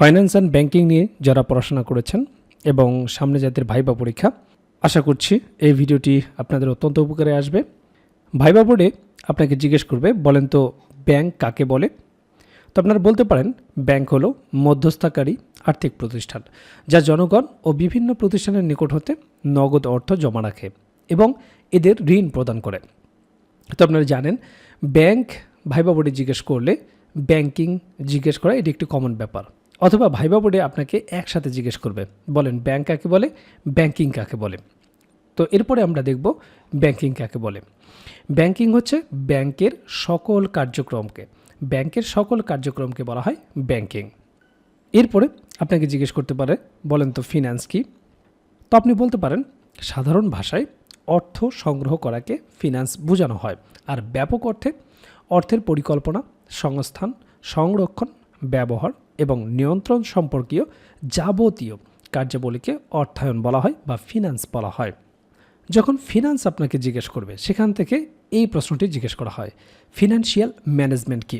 Finance and banking নিয়ে যারা পড়াশোনা করেছেন এবং সামনে যাদের ভাইবা পরীক্ষা, আশা করছি এই ভিডিওটি আপনাদের অত্যন্ত উপকারে আসবে। ভাইবা বোর্ডে আপনাকে জিজ্ঞেস করবে, বলেন তো ব্যাংক কাকে বলে? তো আপনারা বলতে পারেন, ব্যাংক হলো মধ্যস্থাকারী আর্থিক প্রতিষ্ঠান, যা জনগণ ও বিভিন্ন প্রতিষ্ঠানের নিকট হতে নগদ অর্থ জমা রাখে এবং এদের ঋণ প্রদান করে। তো আপনারা জানেন, ব্যাংক ভাইবা বোর্ডে জিজ্ঞেস করলে ব্যাংকিং জিজ্ঞেস করা এটি একটি কমন ব্যাপার। অথবা ভাইবা বোর্ডে আপনাকে একসাথে জিজ্ঞেস করবে। বলেন, ব্যাংক কাকে বলে? ব্যাংকিং কাকে বলে? তো এরপরে আমরা দেখব ব্যাংকিং কাকে বলে। ব্যাংকিং হচ্ছে ব্যাংকের সকল কার্যক্রমকে, ব্যাংকের সকল কার্যক্রমকে বলা হয় ব্যাংকিং। এরপরে আপনাকে জিজ্ঞেস করতে পারে, বলেন তো, ফিনান্স কি? তো আপনি বলতে পারেন, সাধারণ ভাষায় অর্থ সংগ্রহ করাকে ফিনান্স বোঝানো হয়। আর ব্যাপক অর্থে অর্থের পরিকল্পনা, সংস্থান, সংরক্ষণ, ব্যবহার এবং নিয়ন্ত্রণ সম্পর্কীয় যাবতীয় কার্যাবলীকে অর্থায়ন বলা হয় বা ফিনান্স বলা হয়। যখন ফিনান্স আপনাকে জিজ্ঞেস করবে, সেখান থেকে এই প্রশ্নটি জিজ্ঞেস করা হয় ফিনান্সিয়াল ম্যানেজমেন্ট কি?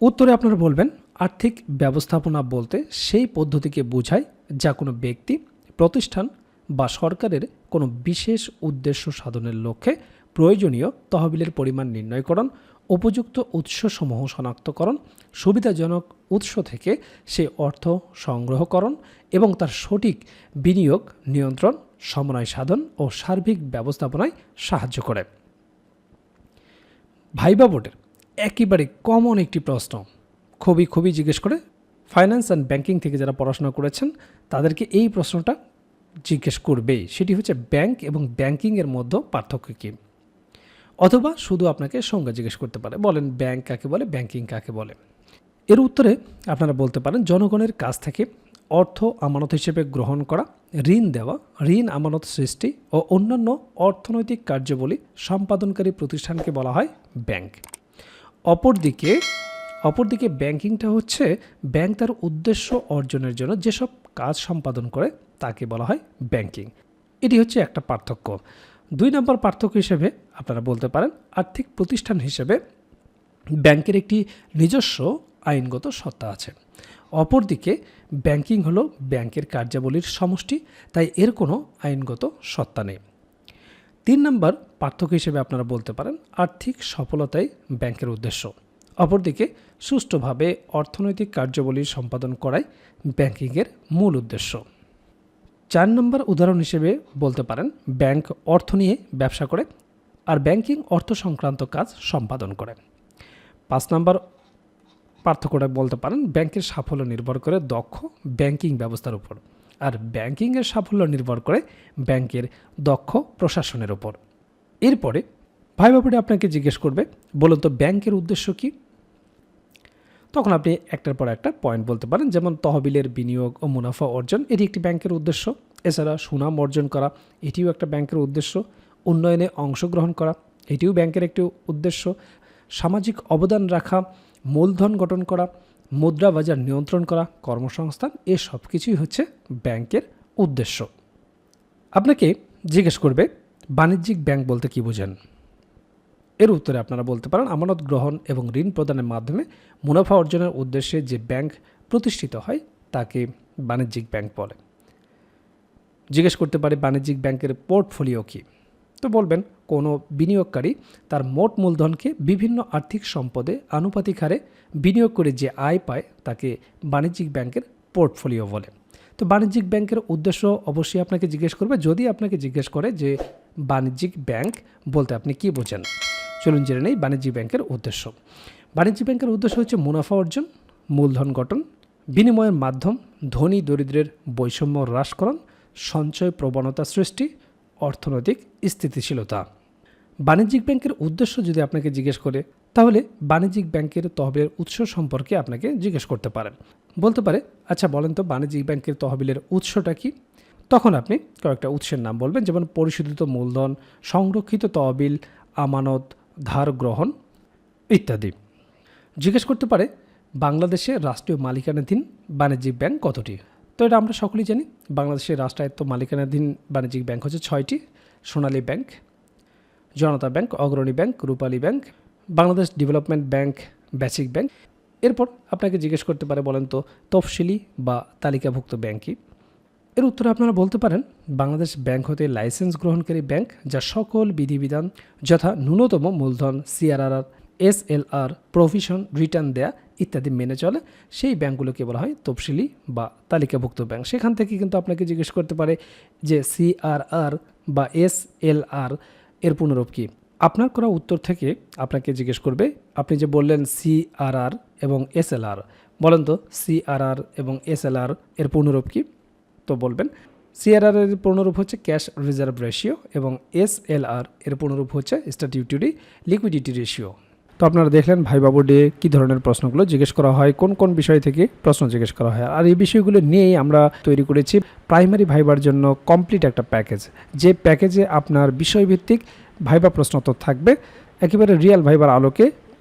উত্তরে আপনারা বলবেন, আর্থিক ব্যবস্থাপনা বলতে সেই পদ্ধতিকে বোঝায় যা কোনো ব্যক্তি, প্রতিষ্ঠান বা সরকারের কোনো বিশেষ উদ্দেশ্য সাধনের লক্ষ্যে প্রয়োজনীয় তহবিলের পরিমাণ নির্ণয়করণ উপযুক্ত উৎসসমূহ শনাক্তকরণ, সুবিধাজনক উৎস থেকে সে অর্থ সংগ্রহকরণ এবং তার সঠিক বিনিয়োগ, নিয়ন্ত্রণ, সমন্বয় সাধন ও সার্বিক ব্যবস্থাপনায় সাহায্য করে। ভাইবা বোর্ডের একেবারে কমন একটি প্রশ্ন। খুবই খুবই জিজ্ঞেস করে ফাইন্যান্স অ্যান্ড ব্যাংকিং থেকে যারা পড়াশোনা করেছেন, তাদেরকে এই প্রশ্নটা জিজ্ঞেস করবেই। সেটি হচ্ছে ব্যাংক এবং ব্যাংকিংয়ের মধ্যে পার্থক্য কী? অথবা শুধু আপনাকে সংজ্ঞা জিজ্ঞেস করতে পারে। বলেন ব্যাংক কাকে বলে, ব্যাংকিং কাকে বলে। এর উত্তরে আপনারা বলতে পারেন, জনগণের কাছ থেকে অর্থ আমানত হিসেবে গ্রহণ করা, ঋণ দেওয়া, ঋণ আমানত সৃষ্টি ও অন্যান্য অর্থনৈতিক কার্যবলী সম্পাদনকারী প্রতিষ্ঠানকে বলা হয় ব্যাংক। অপরদিকে অপরদিকে ব্যাংকিংটা হচ্ছে ব্যাংক তার উদ্দেশ্য অর্জনের জন্য যেসব কাজ সম্পাদন করে তাকে বলা হয় ব্যাংকিং। এটি হচ্ছে একটা পার্থক্য। দুই নম্বর পার্থক্য হিসেবে আপনারা বলতে পারেন আর্থিক প্রতিষ্ঠান হিসেবে ব্যাংকের একটি নিজস্ব আইনগত সত্তা আছে। অপরদিকে ব্যাংকিং হলো ব্যাংকের কার্যাবলীর সমষ্টি, তাই এর কোনো আইনগত সত্তা নেই। তিন নম্বর পার্থক্য হিসেবে আপনারা বলতে পারেন আর্থিক সফলতাই ব্যাংকের উদ্দেশ্য। অপরদিকে সুষ্ঠুভাবে অর্থনৈতিক কার্যাবলী সম্পাদন করাই ব্যাংকিংয়ের মূল উদ্দেশ্য। চার নম্বর উদাহরণ হিসেবে বলতে পারেন, ব্যাংক অর্থ নিয়ে ব্যবসা করে আর ব্যাংকিং অর্থ সংক্রান্ত কাজ সম্পাদন করে। পাঁচ নম্বর পার্থক্যটা বলতে পারেন, ব্যাংকের সাফল্য নির্ভর করে দক্ষ ব্যাংকিং ব্যবস্থার উপর আর ব্যাংকিংয়ের সাফল্য নির্ভর করে ব্যাংকের দক্ষ প্রশাসনের উপর। এরপরে ভাই বাবুটি আপনাকে জিজ্ঞেস করবে, বলুন তো ব্যাংকের উদ্দেশ্য কী? তখন আপনি একটার পর একটা পয়েন্ট বলতে পারেন, যেমন তহবিলের বিনিয়োগ ও মুনাফা অর্জন, এটি একটি ব্যাংকের উদ্দেশ্য। এছাড়া সুনাম অর্জন করা, এটিও একটা ব্যাংকের উদ্দেশ্য। উন্নয়নে অংশগ্রহণ করা, এটিও ব্যাংকের একটি উদ্দেশ্য। সামাজিক অবদান রাখা, মূলধন গঠন করা, মুদ্রা বাজার নিয়ন্ত্রণ করা, কর্মসংস্থান, এ সব কিছুই হচ্ছে ব্যাংকের উদ্দেশ্য। আপনাকে জিজ্ঞেস করবে, বাণিজ্যিক ব্যাংক বলতে কী বোঝেন? এর উত্তরে আপনারা বলতে পারেন আমানত গ্রহণ এবং ঋণ প্রদানের মাধ্যমে মুনাফা অর্জনের উদ্দেশ্যে যে ব্যাংক প্রতিষ্ঠিত হয়, তাকে বাণিজ্যিক ব্যাংক বলে। জিজ্ঞেস করতে পারে, বাণিজ্যিক ব্যাংকের পোর্টফোলিও কী? তো বলবেন, কোনো বিনিয়োগকারী তার মোট মূলধনকে বিভিন্ন আর্থিক সম্পদে আনুপাতিক হারে বিনিয়োগ করে যে আয় পায়, তাকে বাণিজ্যিক ব্যাংকের পোর্টফোলিও বলে। তো বাণিজ্যিক ব্যাংকের উদ্দেশ্য অবশ্যই আপনাকে জিজ্ঞেস করবে। যদি আপনাকে জিজ্ঞেস করে যে বাণিজ্যিক ব্যাংক বলতে আপনি কি বোঝেন? চলুন জেনে নেই বাণিজ্যিক ব্যাংকের উদ্দেশ্য। বাণিজ্যিক ব্যাংকের উদ্দেশ্য হচ্ছে মুনাফা অর্জন, মূলধন গঠন, বিনিময়ের মাধ্যম, ধনী দরিদ্রের বৈষম্য হ্রাসকরণ সঞ্চয় প্রবণতা সৃষ্টি, অর্থনৈতিক স্থিতিশীলতা। বাণিজ্যিক ব্যাংকের উদ্দেশ্য যদি আপনাকে জিজ্ঞেস করে, তাহলে বাণিজ্যিক ব্যাংকের তহবিলের উৎস সম্পর্কে আপনাকে জিজ্ঞেস করতে পারেন। বলতে পারে আচ্ছা বলেন তো বাণিজ্যিক ব্যাংকের তহবিলের উৎসটা কি? তখন আপনি কয়েকটা উৎসের নাম বলবেন, যেমন পরিশোধিত মূলধন, সংরক্ষিত তহবিল, আমানত ধার গ্রহণ ইত্যাদি। জিজ্ঞেস করতে পারে, বাংলাদেশে রাষ্ট্রীয় মালিকানাধীন বাণিজ্যিক ব্যাংক কতটি? তো এটা আমরা সকলেই জানি বাংলাদেশের রাষ্ট্রায়ত্ত মালিকানাধীন বাণিজ্যিক ব্যাংক হচ্ছে ছয়টি, Sonali bank, Janata bank, Agrani bank, Rupali bank, Bangladesh development bank, basic bank. এরপর আপনাকে জিজ্ঞেস করতে পারে বলেন তো, তফসিলি বা তালিকাভুক্ত ব্যাংক কি? এর উত্তরে আপনারা বলতে পারেন, বাংলাদেশ ব্যাংক হতে লাইসেন্স গ্রহণকারী ব্যাংক, যা সকল বিধিবিধান যথা ন্যূনতম মূলধন CRR S L R provision return দেয়া ইত্যাদি মেনে চলে। সেই ব্যাংকগুলোকে বলা হয় তফসিলি বা তালিকাভুক্ত ব্যাংক। সেখান থেকে কিন্তু আপনাকে জিজ্ঞেস করতে পারে যে সিআরআর বা এস এল আর এর পুনরূপ কী? আপনার করা উত্তর থেকে আপনাকে জিজ্ঞেস করবে, আপনি যে বললেন সিআরআর এবং এস এসএলআর বলেন তো সিআরআর এবং এস এসএলআর এর পুনরূপ কি? তো বলবেন। সিআরআর এর পূর্ণরূপ হচ্ছে ক্যাশ রিজার্ভ রেশিও এবং এসএলআর এর পূর্ণরূপ হচ্ছে স্ট্যাটিউটরি লিকুইডিটি রেশিও। তো আপনারা দেখলেন ভাই বাবু ডে কী ধরনের প্রশ্নগুলো জিজ্ঞেস করা হয়, কোন কোন বিষয় থেকে প্রশ্ন জিজ্ঞেস করা হয়। আর এই বিষয়গুলো নিয়েই আমরা তৈরি করেছি প্রাইমারি ভাইবার জন্য কমপ্লিট একটা প্যাকেজ। যে প্যাকেজে আপনার বিষয়ভিত্তিক ভাইবা প্রশ্ন তো থাকবে, একেবারে রিয়েল ভাইবার আলোকে